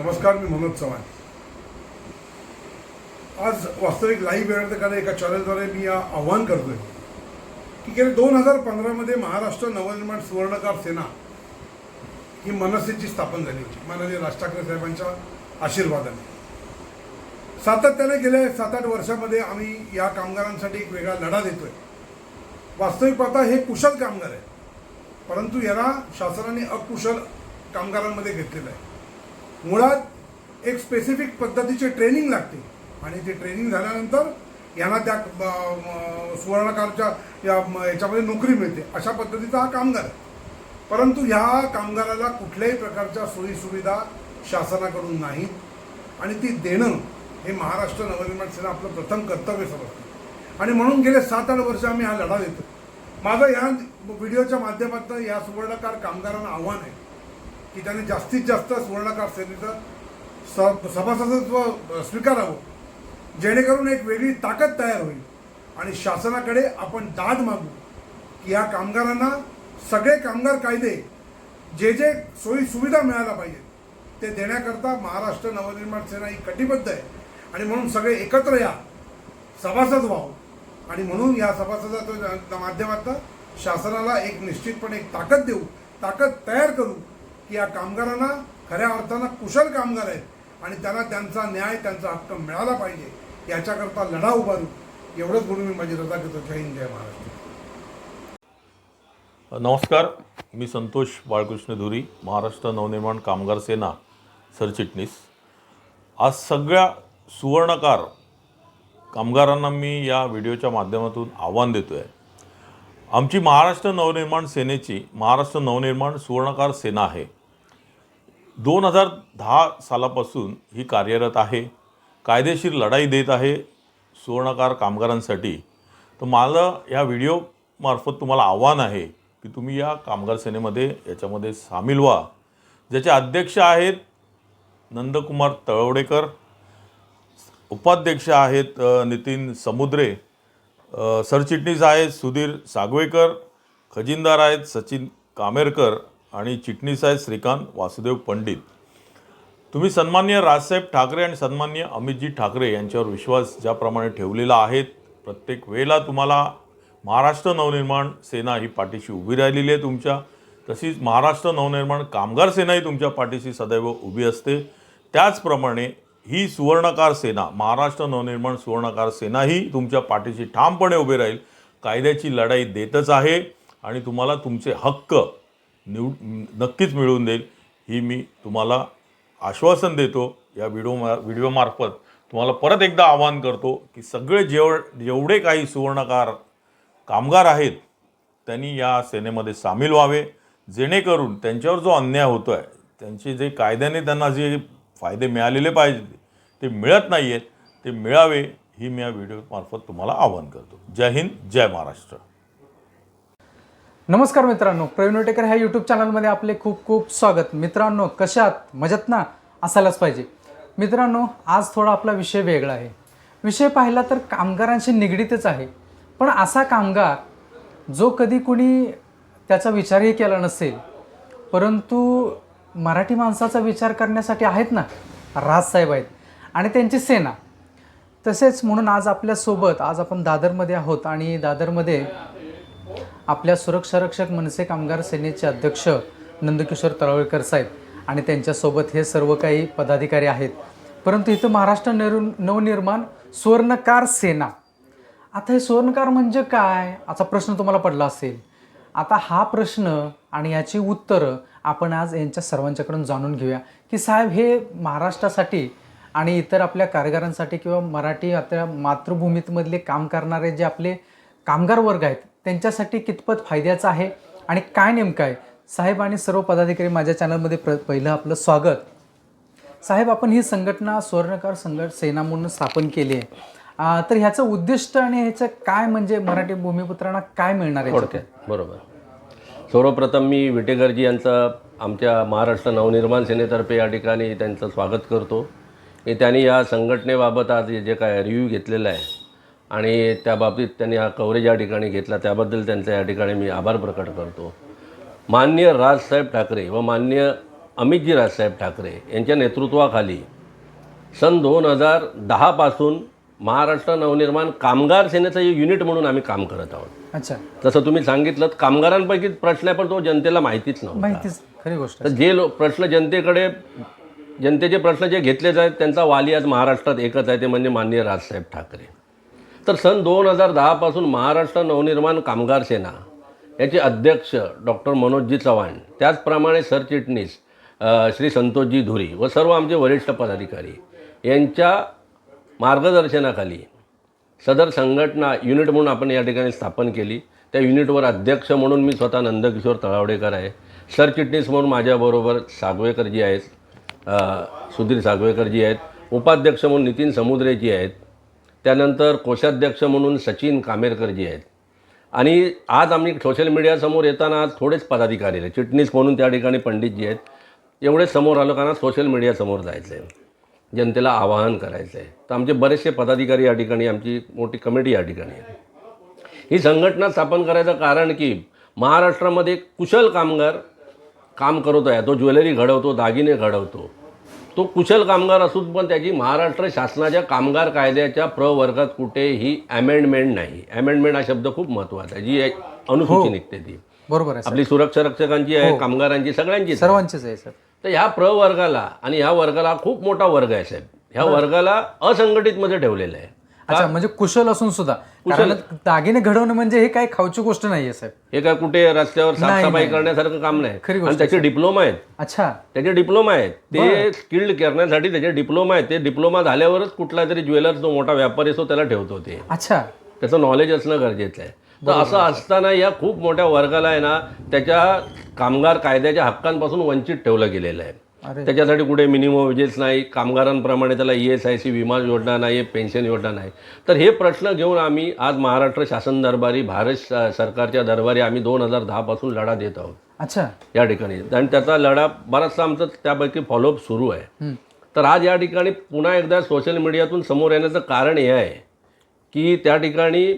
नमस्कार मी मनोज चव्हाण. आज वास्तविक लाईव्ह कारण एका चॅनलद्वारे मी आव्हान करतोय की गेले दोन हजार पंधरामध्ये महाराष्ट्र नवनिर्माण सुवर्णकार सेना ही मनसेची स्थापन झाली होती. माननीय राज ठाकरे साहेबांच्या आशीर्वादाने. सातत्याने गेल्या सात आठ वर्षामध्ये आम्ही या कामगारांसाठी एक वेगळा लढा देतोय. वास्तविक पाहता हे कुशल कामगार आहे परंतु याला शासनाने अकुशल कामगारांमध्ये घेतलेलं आहे. मुळात एक स्पेसिफिक पद्धतीचे ट्रेनिंग लागते. आणि ते ट्रेनिंग झाल्यानंतर यांना त्या सुवर्णकारच्या या याच्यामध्ये नोकरी मिळते. अशा पद्धतीचा हा कामगार आहे. परंतु ह्या कामगाराला कुठल्याही प्रकारच्या सोयीसुविधा शासनाकडून नाहीत. आणि ती देणं हे महाराष्ट्र नवनिर्माण सेना आपलं प्रथम कर्तव्य समजतं. आणि म्हणून गेले सात आठ वर्ष आम्ही हा लढा देतो माझं ह्या व्हिडिओच्या माध्यमातून या सुवर्णकार कामगारांना आव्हान आहे. की त्यांनी जास्तीत जास्त सुवर्णकार सेनेचं स सभासदत्व स्वीकारावं. जेणेकरून एक वेगळी ताकद तयार होईल. आणि शासनाकडे आपण दाद मागू की या कामगारांना सगळे कामगार कायदे जे जे सोयी सुविधा मिळायला पाहिजे ते देण्याकरता महाराष्ट्र नवनिर्माण सेना ही कटिबद्ध आहे. आणि म्हणून सगळे एकत्र या सभासद व्हावं. आणि म्हणून या सभासदाच्या माध्यमातून शासनाला एक निश्चितपणे एक ताकद देऊ ताकद तयार करू की या कामगारांना खऱ्या अर्थानं कुशल कामगार आहेत आणि त्यांना त्यांचा न्याय त्यांचा हक्क मिळाला पाहिजे याच्याकरता लढा उभारू एवढंच म्हणून मी माझी रजा घेतो. जय हिंद जय महाराष्ट्र. नमस्कार मी संतोष बाळकृष्ण धुरी महाराष्ट्र नवनिर्माण कामगार सेना सरचिटणीस. आज सगळ्या सुवर्णकार कामगारांना मी या व्हिडिओच्या माध्यमातून आव्हान देतो आहे आमची महाराष्ट्र नवनिर्माण सेनेची महाराष्ट्र नवनिर्माण सुवर्णकार सेना आहे. दोन हजार दहा सालापासून ही कार्यरत आहे कायदेशीर लढाई देत आहे सुवर्णकार कामगारांसाठी. तर मला या व्हिडिओमार्फत तुम्हाला आव्हान आहे की तुम्ही या कामगार सेनेमध्ये याच्यामध्ये सामील व्हा. ज्याचे अध्यक्ष आहेत नंदकुमार तळवडेकर उपाध्यक्ष आहेत नितीन समुद्रे सरचिटणीस आहेत सुधीर सागवेकर खजिनदार आहेत सचिन कामेरकर आणि चिटणीसाहेब श्रीकांत वासुदेव पंडित. तुम्ही सन्मान्य राजसाहेब ठाकरे आणि सन्मान्य अमितजी ठाकरे यांच्यावर विश्वास ज्याप्रमाणे ठेवलेला आहे प्रत्येक वेळेला तुम्हाला महाराष्ट्र नवनिर्माण सेना ही पाठीशी उभी राहिलेली आहे तुमच्या. तशीच महाराष्ट्र नवनिर्माण कामगार सेनाही तुमच्या पाठीशी सदैव उभी असते. त्याचप्रमाणे ही सुवर्णकार सेना महाराष्ट्र नवनिर्माण सुवर्णकार सेनाही तुमच्या पाठीशी ठामपणे उभी राहील. कायद्याची लढाई देतच आहे आणि तुम्हाला तुमचे हक्क निव नक्कीच मिळवून देईल. ही मी तुम्हाला आश्वासन देतो. या व्हिडिओ व्हिडिओमार्फत तुम्हाला परत एकदा आवाहन करतो की सगळे जेव जेवढे काही सुवर्णकार कामगार आहेत त्यांनी या सेनेमध्ये सामील व्हावे. जेणेकरून त्यांच्यावर जो अन्याय होतो आहे त्यांचे जे कायद्याने त्यांना जे फायदे मिळालेले पाहिजे ते मिळत नाही आहेत ते मिळावे ही मी या व्हिडिओमार्फत तुम्हाला आवाहन करतो. जय हिंद जय महाराष्ट्र. नमस्कार मित्रांनो प्रवीण वटेकर ह्या यूट्यूब चॅनलमध्ये आपले खूप खूप स्वागत. मित्रांनो कशात मजेत ना? असायलाच पाहिजे. मित्रांनो आज थोडा आपला विषय वेगळा आहे. विषय पाहिला तर कामगारांशी निगडीतच आहे. पण असा कामगार जो कधी कुणी त्याचा विचारही केला नसेल परंतु मराठी माणसाचा विचार करण्यासाठी आहेत ना? राजसाहेब आहेत. आणि त्यांची सेना. तसेच म्हणून आज आपल्यासोबत आज आपण दादरमध्ये आहोत आणि दादरमध्ये आपल्या सुरक्षारक्षक मनसे कामगार सेनेचे अध्यक्ष नंदकिशोर तळवळकर साहेब आणि त्यांच्यासोबत हे सर्व काही पदाधिकारी आहेत. परंतु इथं महाराष्ट्र निर नवनिर्माण सुवर्णकार सेना. आता हे सुवर्णकार म्हणजे काय? असा प्रश्न तुम्हाला पडला असेल. आता हा प्रश्न आणि याची उत्तरं आपण आज यांच्या सर्वांच्याकडून जाणून घेऊया. की साहेब हे महाराष्ट्रासाठी आणि इतर आपल्या कारागारांसाठी किंवा मराठी आपल्या मातृभूमीतमधले काम करणारे जे आपले कामगार वर्ग आहेत त्यांच्यासाठी कितपत फायद्याचं आहे आणि काय नेमकं आहे? साहेब आणि सर्व पदाधिकारी माझ्या चॅनलमध्ये प्र पहिलं आपलं स्वागत. साहेब आपण ही संघटना सुवर्णकार संघट सेना म्हणून स्थापन केली आहे. तर ह्याचं उद्दिष्ट आणि ह्याचं काय म्हणजे मराठी भूमिपुत्रांना काय मिळणार आहे? थोडक्यात बरोबर. सर्वप्रथम मी विटेकरजी यांचं आमच्या महाराष्ट्र नवनिर्माण सेनेतर्फे या ठिकाणी त्यांचं स्वागत करतो. की त्यांनी या संघटनेबाबत आज जे काय रिव्ह्यू घेतलेला आहे आणि त्या बाबतीत त्यांनी हा कव्हरेज या ठिकाणी घेतला. त्याबद्दल त्यांचा या ठिकाणी मी आभार प्रकट करतो. मान्य राजसाहेब ठाकरे व मान्य अमितजी राजसाहेब ठाकरे यांच्या नेतृत्वाखाली सन दोन हजार दहापासून महाराष्ट्र नवनिर्माण कामगार सेनेचं एक युनिट म्हणून आम्ही काम करत आहोत. अच्छा. जसं तुम्ही सांगितलं कामगारांपैकी प्रश्न आहे पण तो जनतेला माहितीच नव्हता. माहितीच खरी गोष्ट तर जे लो प्रश्न जनतेकडे जनतेचे प्रश्न जे घेतले जात त्यांचा वाली आज महाराष्ट्रात एकच आहे ते म्हणजे माननीय राजसाहेब ठाकरे. तर सन दोन हजार दहापासून महाराष्ट्र नवनिर्माण कामगार सेना याचे अध्यक्ष डॉक्टर मनोजजी चव्हाण त्याचप्रमाणे सरचिटणीस श्री संतोषजी धुरी व सर्व आमचे वरिष्ठ पदाधिकारी यांच्या मार्गदर्शनाखाली सदर संघटना युनिट म्हणून आपण या ठिकाणी स्थापन केली. त्या युनिटवर अध्यक्ष म्हणून मी स्वतः नंदकिशोर तळावडेकर आहे. सरचिटणीस म्हणून माझ्याबरोबर सागवेकरजी आहेत. सुधीर सागवेकरजी आहेत. उपाध्यक्ष म्हणून नितीन समुद्रेजी आहेत. त्यानंतर कोषाध्यक्ष म्हणून सचिन कामेरकरजी आहेत. आणि आज आम्ही सोशल मीडियासमोर येताना आज थोडेच पदाधिकारी आहेत. चिटणीस म्हणून त्या ठिकाणी पंडितजी आहेत. एवढे समोर आलो कारण सोशल मीडियासमोर जायचं आहे जनतेला आवाहन करायचं आहे तर आमचे बरेचसे पदाधिकारी या ठिकाणी आमची मोठी कमिटी या ठिकाणी आहे. ही संघटना स्थापन करायचं कारण की महाराष्ट्रामध्ये कुशल कामगार काम करत आहे. तो ज्वेलरी घडवतो दागिने घडवतो. तो कुशल कामगार असून पण त्याची महाराष्ट्र शासनाच्या कामगार कायद्याच्या प्रवर्गात कुठेही अमेंडमेंट नाही. अमेंडमेंट हा शब्द खूप महत्त्वाचा आहे. जी अनुसूची निघते ती. बरोबर आहे आपली सुरक्षा रक्षकांची आहे कामगारांची सगळ्यांची सर्वांचेच आहे सर. तर ह्या प्रवर्गाला आणि ह्या वर्गाला खूप मोठा वर्ग आहे साहेब. ह्या वर्गाला असंघटितमध्ये ठेवलेलं आहे. अच्छा म्हणजे कुशल असून सुद्धा. कारण दागिने घडवणं म्हणजे हे काही खाऊची गोष्ट नाहीये साहेब. हे काय कुठे रस्त्यावर साफसफाई. करण्यासारखं काम नाही. खरी गोष्ट आणि त्याचे डिप्लोमा आहेत. अच्छा. त्याचे डिप्लोमा आहेत. ते स्किल्ड करण्यासाठी त्याचे डिप्लोमा आहेत. ते डिप्लोमा झाल्यावरच कुठला तरी ज्वेलर जो मोठा व्यापारी असतो त्याला ठेवतो ते. अच्छा. त्याचं नॉलेज असणं गरजेचं आहे. तर असं असताना या खूप मोठ्या वर्गाला आहे ना त्याच्या कामगार कायद्याच्या हक्कांपासून वंचित ठेवलं गेलेलं आहे. त्याच्यासाठी कुठे मिनिमम वेजेस नाही कामगारांप्रमाणे त्याला ई एस आय सी विमा योजना नाही पेन्शन योजना नाही. तर हे प्रश्न घेऊन आम्ही आज महाराष्ट्र शासन दरबारी भारत सरकारच्या दरबारी आम्ही दोन हजार दहापासून लढा देत आहोत. अच्छा. या ठिकाणी. आणि त्याचा लढा बराचसा आमचा त्यापैकी फॉलोअप सुरू आहे. तर आज या ठिकाणी पुन्हा एकदा सोशल मीडियातून समोर येण्याचं कारण हे आहे की त्या ठिकाणी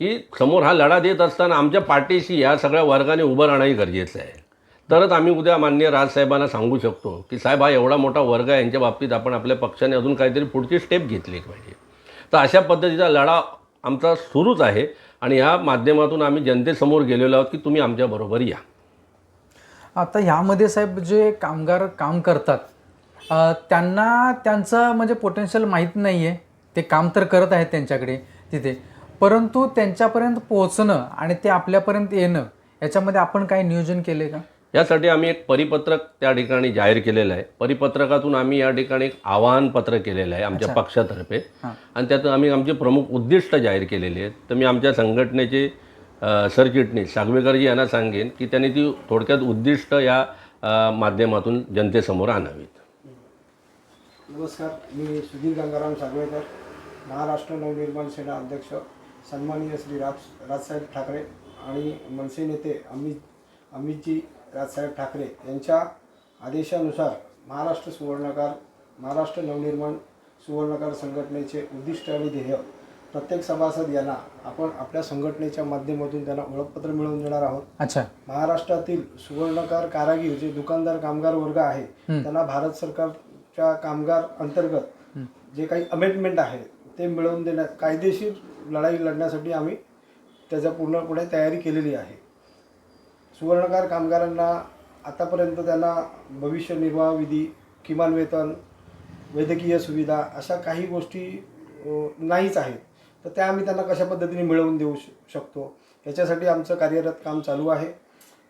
की समोर हा लढा देत असताना आमच्या पाठीशी या सगळ्या वर्गाने उभं राहणंही गरजेचं आहे. तरच आम्ही उद्या माननीय राजसाहेबांना सांगू शकतो की साहेब हा एवढा मोठा वर्ग आहे यांच्या बाबतीत आपण आपल्या पक्षाने अजून काहीतरी पुढची स्टेप घेतली पाहिजे. तर अशा पद्धतीचा लढा आमचा सुरूच आहे आणि ह्या माध्यमातून आम्ही जनतेसमोर गेलेलो आहोत की तुम्ही आमच्याबरोबर या. आता ह्यामध्ये साहेब जे कामगार काम करतात त्यांना त्यांचं म्हणजे पोटेन्शियल माहीत नाही आहे ते काम तर करत आहेत त्यांच्याकडे तिथे. परंतु त्यांच्यापर्यंत पोहोचणं आणि ते आपल्यापर्यंत येणं याच्यामध्ये आपण काही नियोजन केले का? यासाठी आम्ही एक परिपत्रक त्या ठिकाणी जाहीर केलेलं आहे. परिपत्रकातून आम्ही या ठिकाणी एक आवाहनपत्र केलेलं आहे आमच्या पक्षातर्फे. आणि त्यातून आम्ही आमचे प्रमुख उद्दिष्ट जाहीर केलेले आहेत. तर मी आमच्या संघटनेचे सरचिटणीस सागवेकरजी यांना सांगेन की त्यांनी ती थोडक्यात उद्दिष्ट या माध्यमातून जनतेसमोर आणावीत. नमस्कार. मी सुधीर गंगाराम सागवेकर महाराष्ट्र नवनिर्माण सेना अध्यक्ष सन्माननीय श्री राज राजसाहेब ठाकरे आणि मनसे नेते अमित अमितजी राजसाहेब ठाकरे यांच्या आदेशानुसार महाराष्ट्र सुवर्णकार महाराष्ट्र नवनिर्माण सुवर्णकार संघटनेचे उद्दिष्ट आणि ध्येय प्रत्येक सभासद यांना आपण आपल्या संघटनेच्या माध्यमातून त्यांना ओळखपत्र मिळवून देणार आहोत. अच्छा. महाराष्ट्रातील सुवर्णकार कारागीर जे दुकानदार कामगार वर्ग आहे त्यांना भारत सरकारच्या कामगार अंतर्गत जे काही अमेंडमेंट आहे ते मिळवून देण्यात कायदेशीर लढाई लढण्यासाठी आम्ही त्याच्या पूर्णपणे तयारी केलेली आहे. सुवर्णकार कामगारांना आतापर्यंत त्यांना भविष्य निर्वाह विधी किमान वेतन वैद्यकीय सुविधा अशा काही गोष्टी नाहीच आहेत. तर त्या आम्ही त्यांना कशा पद्धतीने मिळवून देऊ शकतो? याच्यासाठी आमचं कार्यरत काम चालू आहे.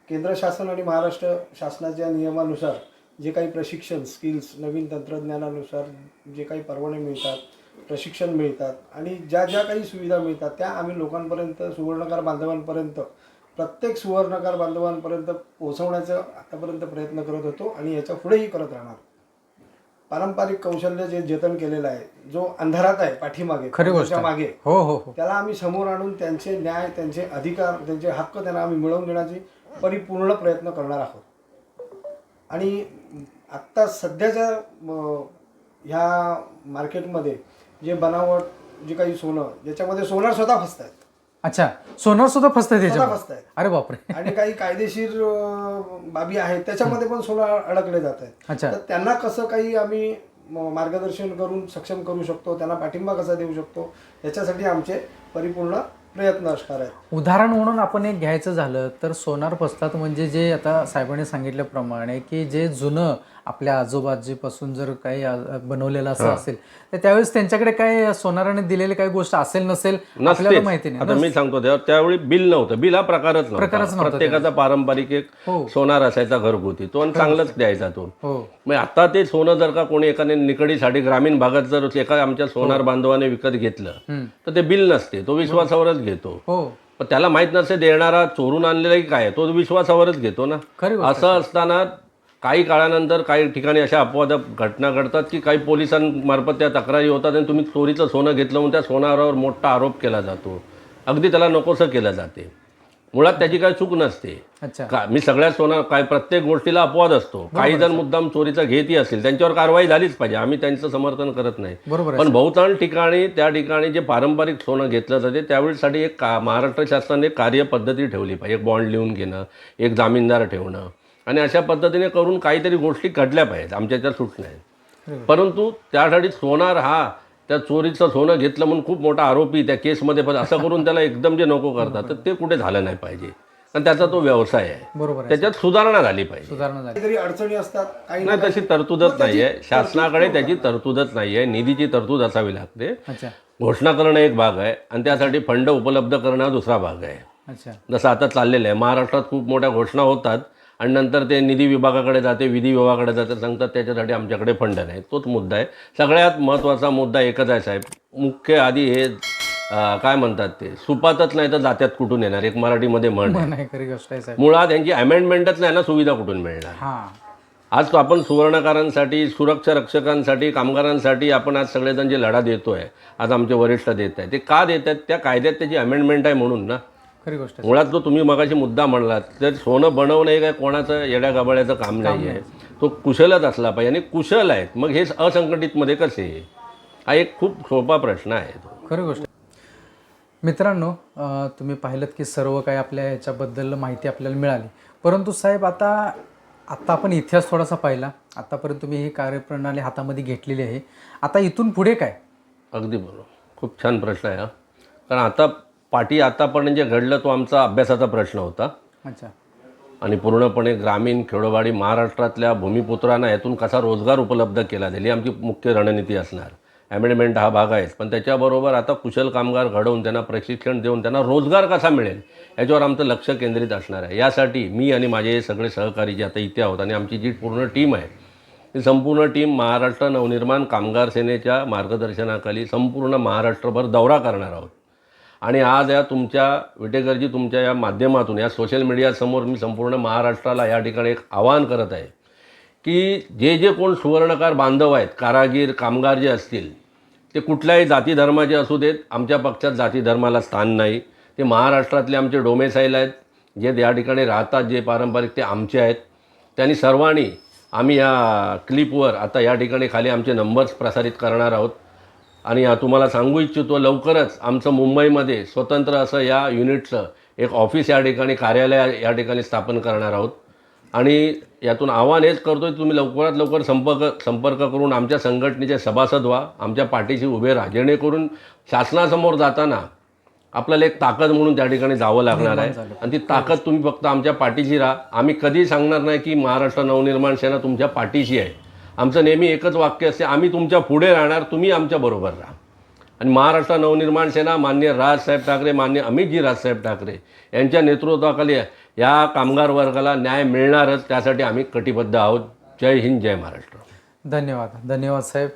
केंद्र शासन आणि महाराष्ट्र शासनाच्या नियमानुसार जे काही प्रशिक्षण स्किल्स नवीन तंत्रज्ञानानुसार जे काही परवाने मिळतात प्रशिक्षण मिळतात आणि ज्या ज्या काही सुविधा मिळतात त्या आम्ही लोकांपर्यंत सुवर्णकार बांधवांपर्यंत प्रत्येक सुवर्णकार बांधवांपर्यंत पोहोचवण्याचा आतापर्यंत प्रयत्न करत होतो आणि याच्या पुढेही करत राहणार. पारंपरिक कौशल्य जे जतन केलेलं आहे जो अंधारात आहे पाठीमागे. मागे हो हो हो. त्याला आम्ही समोर आणून त्यांचे न्याय त्यांचे अधिकार त्यांचे हक्क त्यांना आम्ही मिळवून देण्याची परिपूर्ण प्रयत्न करणार आहोत. आणि आत्ता सध्याच्या ह्या मार्केटमध्ये जे बनावट जे काही सोनं ज्याच्यामध्ये सोनार स्वतः फसत आहेत अच्छा सोनार सुद्धा फसतंय सोनं त्याच्यामध्ये फसतंय. अरे बापरे आणि काही कायदेशीर अं, बाबी आहेत त्याच्यामध्ये पण सोनं अडकले जात आहेत अच्छा. तर त्यांना कसं काही आम्ही म- मार्गदर्शन करून सक्षम करू शकतो त्यांना पाठिंबा कसा देऊ शकतो याच्यासाठी आमचे परिपूर्ण प्रयत्न असणार आहेत उदाहरण म्हणून आपण एक घ्यायचं झालं तर सोनार फसतात म्हणजे जे आता साहेबांनी सांगितल्याप्रमाणे की जे जुनं आपल्या आजोबाजीपासून जर काही बनवलेलं असं असेल तर त्यावेळेस त्यांच्याकडे काय सोनाराने दिलेली काही गोष्ट असेल नसेल आपल्याला. माहिती नाही. आता मी सांगतो तेव्हा त्यावेळी बिल नव्हतं. बिल हा प्रकारच प्रकारच नव्हता प्रत्येकाचा पारंपरिक एक हो. सोनार असायचा घरगुती. तो आणि चांगलाच द्यायचा तो. हो. मग आता ते सोनं जर का कोणी एखाद्या निकडीसाठी ग्रामीण भागात जर एका आमच्या सोनार बांधवाने विकत घेतलं. तर ते बिल नसते. तो विश्वासावरच घेतो. हो. पण त्याला माहीत नसते देणारा चोरून आणलेला की काय तो विश्वासावरच घेतो ना. असं असताना काही काळानंतर काही ठिकाणी अशा अपवाद घटना घडतात की काही पोलिसांमार्फत त्या तक्रारी होतात आणि तुम्ही चोरीचं सोनं घेतलं म्हणून त्या सोनारावर मोठा आरोप केला जातो. अगदी त्याला नकोसं केलं जाते. मुळात त्याची काही चूक नसते. अच्छा. का मी सगळ्या सोना काय प्रत्येक गोष्टीला अपवाद असतो. काही जण मुद्दाम चोरीचा घेतही असेल त्यांच्यावर कारवाई झालीच पाहिजे. आम्ही त्यांचं समर्थन करत नाही. पण बहुतांश ठिकाणी त्या ठिकाणी जे पारंपरिक सोनं घेतलं जाते त्यावेळेसाठी एक का महाराष्ट्र शासनाने एक कार्यपद्धती ठेवली पाहिजे. एक बॉन्ड लिहून घेणं एक जामीनदार ठेवणं. आणि अशा पद्धतीने करून काहीतरी गोष्टी घडल्या पाहिजेत. आमच्या त्या सूचना आहेत. परंतु त्यासाठी सोनार हा त्या चोरीचं सोनं घेतलं म्हणून खूप मोठा आरोपी त्या केसमध्ये पण असं करून त्याला एकदम जे नको करतात तर ते कुठे झालं नाही पाहिजे. आणि त्याचा तो व्यवसाय आहे. बरोबर आहे. त्याच्यात सुधारणा झाली पाहिजे. सुधारणा झाली. काहीतरी अडचणी असतात काही नाही तशी तरतूदच नाही आहे शासनाकडे त्याची तरतूदच नाही आहे निधीची तरतूद असावी लागते. अच्छा. घोषणा करणं एक भाग आहे. आणि त्यासाठी फंड उपलब्ध करणं हा दुसरा भाग आहे. अच्छा. जसं आता चाललेलं आहे. महाराष्ट्रात खूप मोठ्या घोषणा होतात. आणि नंतर ते निधी विभागाकडे जाते विधी विभागाकडे जाते सांगतात त्याच्यासाठी आमच्याकडे फंड नाही तोच मुद्दा आहे. सगळ्यात महत्त्वाचा मुद्दा एकच आहे साहेब. मुख्य आधी हे काय म्हणतात ते? सुपातच नाही तर जात्यात कुठून येणार? एक मराठीमध्ये म्हण आहे. आहे मुळात यांची अमेंडमेंटच नाही ना सुविधा कुठून मिळणार? आज तो आपण सुवर्णकारांसाठी सुरक्षा रक्षकांसाठी कामगारांसाठी आपण आज सगळेजण जे लढा देतोय आज आमचे वरिष्ठ देत आहे ते का देत आहेत? त्या कायद्यात त्याची अमेंडमेंट आहे म्हणून ना? खरी गोष्ट मुळात जो तुम्ही मगाशी मुद्दा म्हणलात तर सोनं बनवणं हे काय कोणाचं येड्या गाबाळ्याचं काम नाही. आहे तो कुशलच असला पाहिजे आणि कुशल आहेत. मग हे असंघटितमध्ये कसे? हा एक खूप सोपा प्रश्न आहे तो. खरी गोष्ट. मित्रांनो तुम्ही पाहिलं की सर्व काही आपल्या ह्याच्याबद्दल माहिती आपल्याला मिळाली. परंतु साहेब आता आत्ता आपण इतिहास थोडासा पाहिला. आत्तापर्यंत तुम्ही ही कार्यप्रणाली हातामध्ये घेतलेली आहे. आता इथून पुढे काय? अगदी बरोबर. खूप छान प्रश्न आहे हा. कारण आता पाठी आतापर्यंत जे घडलं तो आमचा अभ्यासाचा प्रश्न होता. अच्छा. आणि पूर्णपणे ग्रामीण खेडोपाडी महाराष्ट्रातल्या भूमिपुत्रांना यातून कसा रोजगार उपलब्ध केला जाईल ही आमची मुख्य रणनीती असणार. ॲमेंडमेंट हा भाग आहेच पण त्याच्याबरोबर आता कुशल कामगार घडवून त्यांना प्रशिक्षण देऊन त्यांना रोजगार कसा मिळेल याच्यावर आमचं लक्ष केंद्रित असणार आहे. यासाठी मी आणि माझे हे सगळे सहकारी जे आता इथे आहोत आणि आमची जी पूर्ण टीम आहे ही संपूर्ण टीम महाराष्ट्र नवनिर्माण कामगार सेनेच्या मार्गदर्शनाखाली संपूर्ण महाराष्ट्रभर दौरा करणार आहोत. आणि आज या तुमच्या विटेकरजी तुमच्या या माध्यमातून या सोशल मीडियासमोर मी संपूर्ण महाराष्ट्राला या ठिकाणी एक आवाहन करत आहे की जे जे कोण सुवर्णकार बांधव आहेत कारागीर कामगार जे असतील ते कुठल्याही जाती धर्माचे असू देत आमच्या पक्षात जाती धर्माला स्थान नाही. ते महाराष्ट्रातले आमचे डोमेसाईल आहेत जे या ठिकाणी राहतात जे पारंपरिक ते आमचे आहेत. त्यांनी सर्वांनी आम्ही या क्लिपवर आता या ठिकाणी खाली आमचे नंबर्स प्रसारित करणार आहोत. आणि या तुम्हाला सांगू इच्छितो लवकरच आमचं मुंबईमध्ये स्वतंत्र असं या युनिटचं एक ऑफिस या ठिकाणी कार्यालय या ठिकाणी स्थापन करणार आहोत. आणि यातून आव्हान हेच करतो की तुम्ही लवकरात लवकर संपर्क संपर्क करून आमच्या संघटनेचे सभासद व्हा आमच्या पाठीशी उभे राहा. जेणेकरून शासनासमोर जाताना आपल्याला एक ताकद म्हणून त्या ठिकाणी जावं लागणार आहे. आणि ती ताकद तुम्ही फक्त आमच्या पाठीशी राहा. आम्ही कधी सांगणार नाही की महाराष्ट्र नवनिर्माण सेना तुमच्या पाठीशी आहे. आमचं नेहमी एकच वाक्य असते आम्ही तुमच्यापुढे राहणार तुम्ही आमच्या बरोबर राहा. आणि महाराष्ट्र नवनिर्माण सेना मान्य राजसाहेब ठाकरे मान्य अमितजी राजसाहेब ठाकरे यांच्या नेतृत्वाखाली या कामगार वर्गाला न्याय मिळणारच त्यासाठी आम्ही कटिबद्ध आहोत. जय हिंद जय महाराष्ट्र. धन्यवाद. धन्यवाद साहेब.